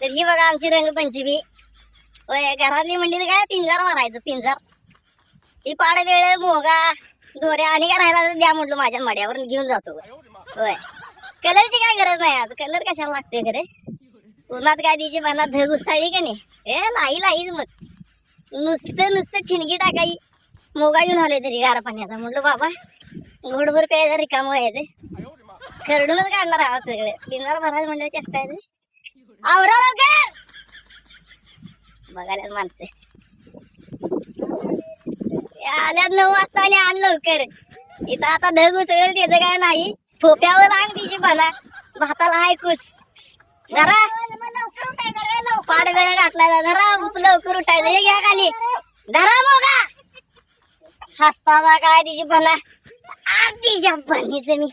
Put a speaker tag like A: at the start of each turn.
A: तर ही बघा आमची रंगपंचमी. होय घरातली म्हणली तर काय पिंजर मारायचं पिंजर. ही पाड वेळ मोगा दोऱ्या आणि काय राहिला द्या म्हटलं माझ्या मड्यावर घेऊन जातो. होय. कलरची काय गरज नाही आज. कलर कशाला लागते खरे? उन्हात काय तिची मनात धग उसाळली का नाही? ए लाई लाईच मग नुसतं नुसतं ठिणगी टाकाई. मोगा घेऊन आले तरी गारा पाण्याचा. म्हटलं बाबा घोडभर प्यायला रिकाम व्हायचे. खरडूनच काढणार आहोत सगळे. पिंजर भरायचं म्हणलं चेष्टा आहे. आवरा लवकर. बघायला माणसे आल्यात नऊ वाजता आणि आण लवकर. इथं आता धग उचळेल त्याचं काय नाही. फोप्यावर आण तिची बना भाताला ऐकूच जरा. पाड वेळ घातला जरा लवकर उठायचं. हे घ्या खाली. धरा मोगा हसताना काय तिची भला आ, तिच्या बनीचं मी.